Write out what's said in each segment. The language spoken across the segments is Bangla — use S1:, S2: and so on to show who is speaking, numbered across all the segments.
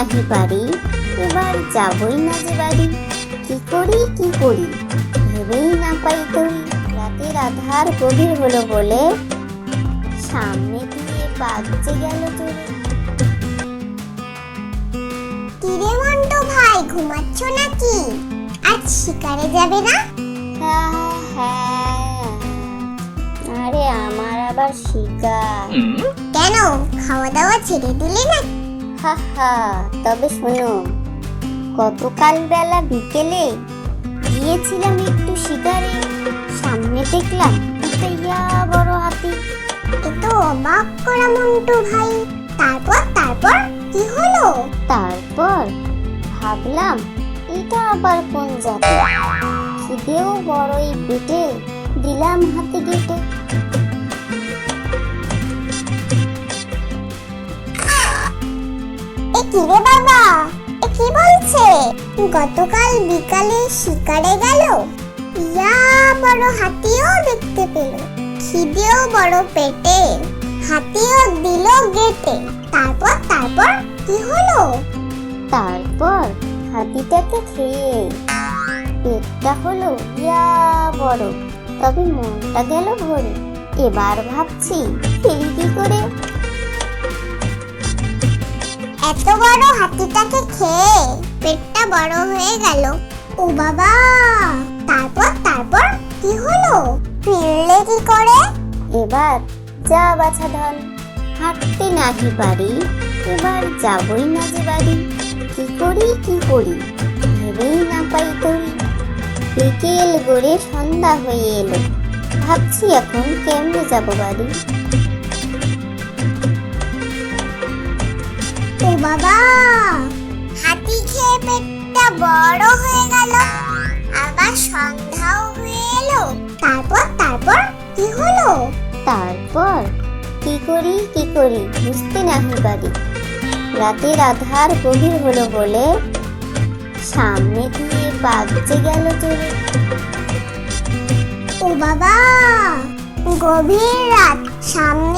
S1: নাহি পারি এবার যাবই না যে বাড়ি। কি করি কি করি? ভেবেই না পাই তরি রাতের আধার গভীর হলো বলে সামনে দিয়ে বাজছে গেল চলে
S2: কিরে মন্টু ভাই ঘুমাচ্ছ নাকি? আজ শিকারে যাবে না?
S1: হ্যাঁ। আরে আমার আবার শিকার।
S2: কেন? খাওয়া দাওয়া ছেড়ে দিলে না
S1: তবে শোনো, গতকাল বেলা বিকেলে গিয়েছিলাম একটু শিকারে, সামনে দেখলাম ইয়া বড় হাতি।
S2: এ অবাক করা মন্টু ভাই, তারপর তারপর কি হলো?
S1: তারপর ভাবলাম, এটা আবার কোন জাতি? খিদেও বড়ই পেটে দিলাম হাতে গেটে।
S2: এ কি রে বাবা? এ কি বলছে? গতকাল বিকালে শিকারে গেল। ইয়া বড় হাতিও দেখতে পেল। খিদেও বড় পেটে। হাতিও দিল গেটে। তারপর তারপর কি হলো?
S1: তারপর হাতিটাকে খেয়ে পেটটা হলো ইয়া বড়। তবে মনটা গেল ভরে। এবার ভাবছি ফিরি কি করে
S2: এত বড় হাতিটাকে খেয়ে পেটটা বড় হয়ে গেল। ও বাবা, তারপর তারপর কি হলো? ফিরলে কি করে?
S1: এবার যা বাছা ধন, হাঁটতে নাহি পারি? এবার যাবই না যে বাড়ি, কি করি কি করি? ভেবেই না পাই তরি। বিকেল গড়ে সন্ধ্যা হয়ে এলো। ভাবছি এখন কেমনে যাব বাড়ি?
S2: বাবা। হাতি খেয়ে পেটটা বড় হয়ে গেল। আবার সন্ধ্যাও হয়ে এলো। তারপর তারপর কি হলো?
S1: তারপর কি করি কি করি বুঝতে নাহি পারি। রাতের আধার গভীর হলো বলে সামনে দিয়ে বাজছে গেল চলে
S2: ও বাবা গভীর রাত। সামনে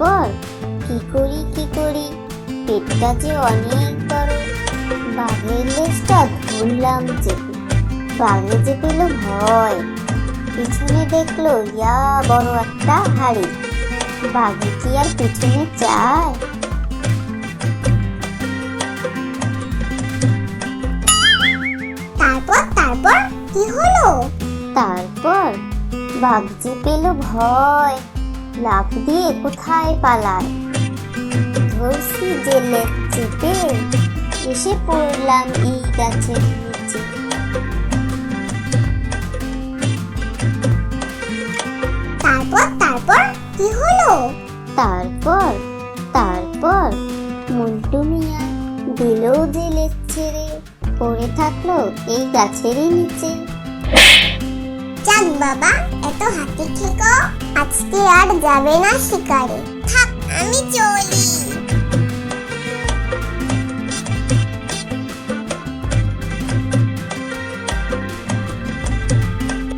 S2: তারপর কি
S1: করি কি করি? পেটটা যে অনেক বড়। বাঘের লেজটা ধরলাম চেপে বাঘে যে পেল ভয়। পিছনে দেখল, ইয়া, বড় একটা হাড়ি। বাঘে কি আর পিছনে চায়?
S2: তারপর কি হলো?
S1: তারপর বাঘ যে পেল ভয়। লাফ দিয়ে কোথায় পালায়? ধরছি লেজ চেপে এসে পড়লাম এই গাছের নিচে।
S2: তারপর তারপর কি হলো?
S1: তারপর তারপর মন্টু মিয়া দিলেও লেজ ছেড়ে পড়ে থাকল এই গাছেরই নিচে।
S2: যাক বাবা এত হাতি খেকো আজকে আর যাবে না শিকারে। থাক আমি চলি।